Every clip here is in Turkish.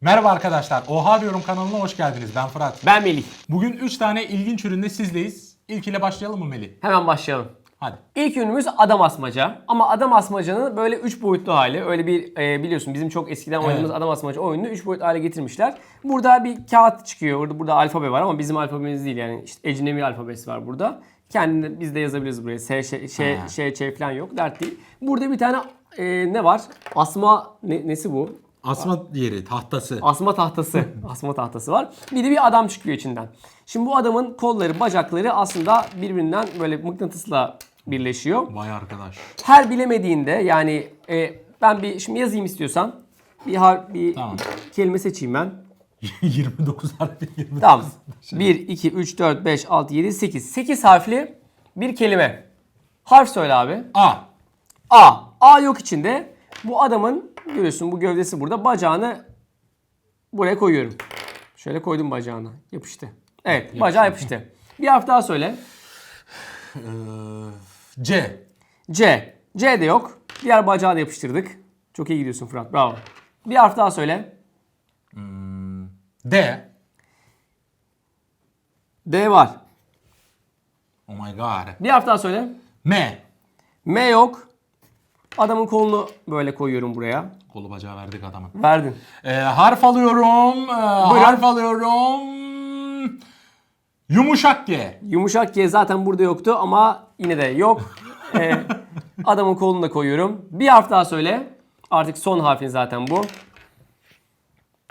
Merhaba arkadaşlar. Oha diyorum kanalına hoş geldiniz. Ben Fırat. Ben Melih. Bugün 3 tane ilginç üründe sizleyiz. İlkiyle başlayalım mı Melih? Hemen başlayalım. Hadi. İlk ürünümüz adam asmaca. Ama adam asmacanın böyle 3 boyutlu hali. Öyle bir e, biliyorsun bizim çok eskiden oynadığımız adam asmaca oyununu 3 boyutlu hale getirmişler. Burada bir kağıt çıkıyor. Burada, burada alfabe var ama bizim alfabemiz değil yani. işte ecnebi alfabesi var burada. Kendini biz de yazabiliriz buraya. S, Ş, Ş. Ş, Ç falan yok. Dert değil. Burada bir tane e, ne var? Asma ne, nesi bu? Asma yeri, tahtası. Asma tahtası. Asma tahtası var. Bir de bir adam çıkıyor içinden. Şimdi bu adamın kolları, bacakları aslında birbirinden böyle mıknatısla birleşiyor. Vay arkadaş. Her bilemediğinde yani e, ben bir şimdi yazayım istiyorsan bir har bir Tamam. kelime seçeyim ben. 29 harfi 29. Tamam. 1 2 3 4 5 6 7 8. 8 harfli bir kelime. Harf söyle abi. A. A. A yok içinde. Bu adamın görüyorsun bu gövdesi burada. Bacağını buraya koyuyorum. Şöyle koydum bacağını. Yapıştı. Evet bacağı yapıştı. Bir harf daha söyle. Ee, C. C. C de yok. Diğer bacağı da yapıştırdık. Çok iyi gidiyorsun Fırat. Bravo. Bir harf daha söyle. D. D var. Oh my god. Bir harf daha söyle. M. M yok. Adamın kolunu böyle koyuyorum buraya. Kolu bacağı verdik adama. Verdin. Ee, harf alıyorum. Ee, harf alıyorum. Yumuşak G. Yumuşak G zaten burada yoktu ama yine de yok. Ee, adamın kolunu da koyuyorum. Bir harf daha söyle. Artık son harfin zaten bu.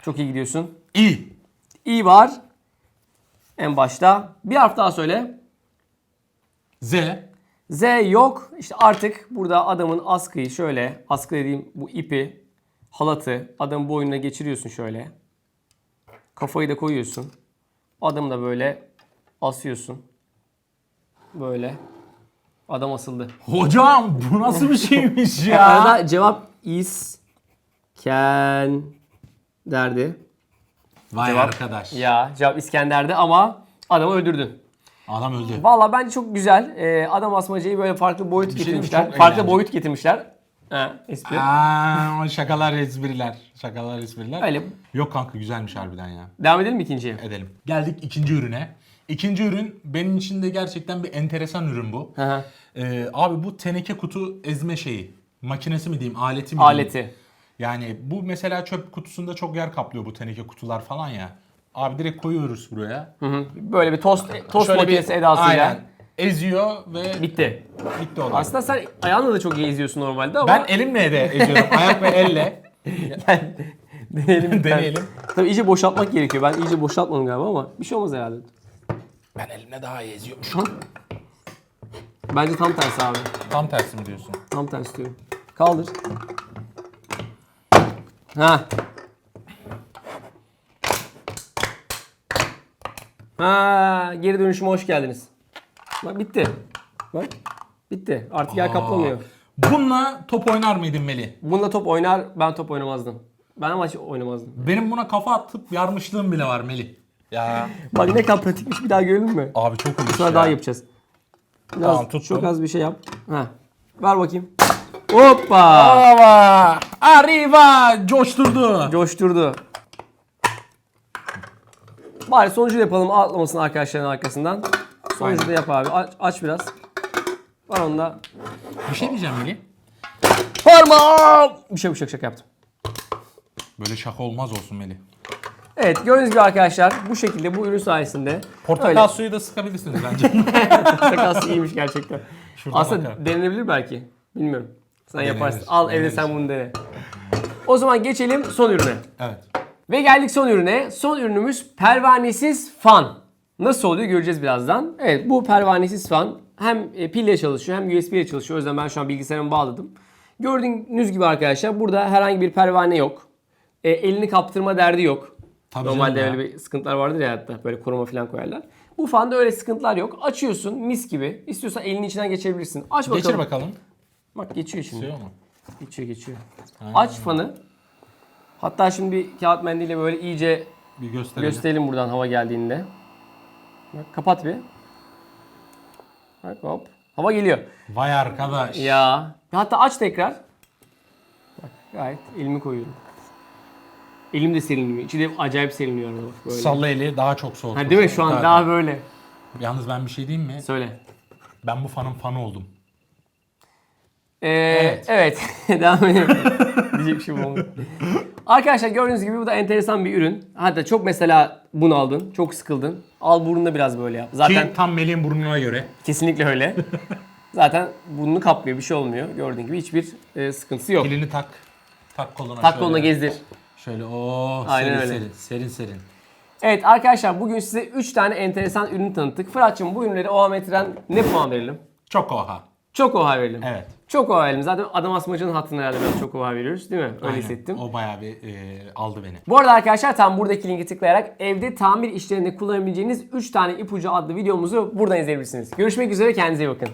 Çok iyi gidiyorsun. İ. İ var. En başta. Bir harf daha söyle. Z. Z yok. İşte artık burada adamın askıyı şöyle, askı dediğim bu ipi, halatı adamın boynuna geçiriyorsun şöyle. Kafayı da koyuyorsun. Adamı da böyle asıyorsun. Böyle. Adam asıldı. Hocam bu nasıl bir şeymiş Ya. Arada cevap is can derdi. Vay Cevap- arkadaş. Ya cevap İskender'di ama adamı öldürdün. Adam öldü. Valla bence çok güzel. Ee, adam asmacayı böyle farklı boyut şey diyeyim getirmişler. Çok farklı eğlenceli. boyut getirmişler. Ha, espri. Aa, şakalar espriler. Şakalar espriler. Öyle. Yok kanka güzelmiş harbiden ya. Devam edelim mi ikinciye? Edelim. Geldik ikinci ürüne. İkinci ürün benim için de gerçekten bir enteresan ürün bu. Hı hı. Ee, abi bu teneke kutu ezme şeyi. Makinesi mi diyeyim, aleti mi diyeyim? Aleti. Yani bu mesela çöp kutusunda çok yer kaplıyor bu teneke kutular falan ya. Abi direkt koyuyoruz buraya. Hı hı. Böyle bir tost tost Şöyle bir- makinesi edasıyla. Aynen. Eziyor ve Bitti. bitti olay. Aslında sen ayağınla da çok iyi eziyorsun normalde ama Ben elimle de eziyorum. Ayak ve elle. deneyelim. bir tane. Deneyelim. Tabii iyice boşaltmak gerekiyor. Ben iyice boşaltmadım galiba ama bir şey olmaz herhalde. Ben elimle daha iyi eziyorum. Bence tam tersi abi. Tam tersi mi diyorsun? Tam tersi diyorum. Kaldır. Ha. Ha, geri dönüşüme hoş geldiniz. Bak bitti. Bak. Bitti. Artık yer kaplamıyor. Bununla top oynar mıydın Meli? Bununla top oynar, ben top oynamazdım. Ben ama hiç oynamazdım. Benim buna kafa atıp yarmışlığım bile var Meli. Ya. Bak ne kadar pratikmiş bir daha görelim mi? Abi çok iyiymiş Sonra ya. daha yapacağız. Biraz, Tamam, tuttum. Çok az bir şey yap. Ha. Ver bakayım. Hoppa! Arriva! Arriva! Coşturdu. Coşturdu. Bari sonucu yapalım atlamasın arkadaşların arkasından. Sonucu da yap abi. Aç, aç biraz. Var onda. Bir şey diyeceğim Meli. Parmağım! Bir şey bir şey şaka yaptım. Böyle şaka olmaz olsun Meli. Evet gördüğünüz gibi arkadaşlar bu şekilde bu ürün sayesinde Portakal öyle. suyu da sıkabilirsiniz bence. Portakal iyiymiş gerçekten. Şuradan Aslında bakalım. denenebilir belki. Bilmiyorum. Sen Denenir, yaparsın. Al evde sen bunu dene. O zaman geçelim son ürüne. evet. Ve geldik son ürüne. Son ürünümüz pervanesiz fan. Nasıl oluyor göreceğiz birazdan. Evet bu pervanesiz fan hem e, pille çalışıyor hem USB ile çalışıyor. O yüzden ben şu an bilgisayarıma bağladım. Gördüğünüz gibi arkadaşlar burada herhangi bir pervane yok. E, elini kaptırma derdi yok. Tabii Normalde öyle bir sıkıntılar vardır ya hatta böyle koruma falan koyarlar. Bu fanda öyle sıkıntılar yok. Açıyorsun mis gibi. İstiyorsan elinin içinden geçebilirsin. Aç bakalım. Geçir bakalım. Bak geçiyor şimdi. Geçiyor mu? Geçiyor geçiyor. Aç fanı. Hatta şimdi bir kağıt mendille böyle iyice Bir gösterelim. gösterelim buradan hava geldiğinde. Bak kapat bir. Bak hop. Hava geliyor. Vay arkadaş. Ya. Hatta aç tekrar. Bak gayet elimi koyuyorum. Elim de serinliyor. İçi de acayip serinliyor arada bak böyle. Salla eli daha çok soğuk. Ha, değil mi şu an Tabii. daha böyle. Yalnız ben bir şey diyeyim mi? Söyle. Ben bu fanın fanı oldum. Ee, evet. Devam edelim. Diyecek bir şey olmadı. Arkadaşlar gördüğünüz gibi bu da enteresan bir ürün. Hatta çok mesela bunaldın, çok sıkıldın. Al burnunda biraz böyle yap. Zaten Ki tam Melih'in burnuna göre. kesinlikle öyle. Zaten burnunu kaplıyor, bir şey olmuyor. Gördüğün gibi hiçbir e, sıkıntısı yok. Pilini tak. Tak koluna Tak şöyle. koluna gezdir. Şöyle o Aynen serin öyle. serin serin serin. Evet arkadaşlar bugün size 3 tane enteresan ürün tanıttık. Fırat'cığım bu ürünleri ohametren ne puan verelim? Çok oha. Çok oha verelim. Evet. Çok oha verelim. Zaten adam asmacının hattına herhalde biraz çok oha veriyoruz değil mi? Öyle Aynen. hissettim. O bayağı bir e, aldı beni. Bu arada arkadaşlar tam buradaki linki tıklayarak evde tamir işlerinde kullanabileceğiniz 3 tane ipucu adlı videomuzu buradan izleyebilirsiniz. Görüşmek üzere kendinize iyi bakın.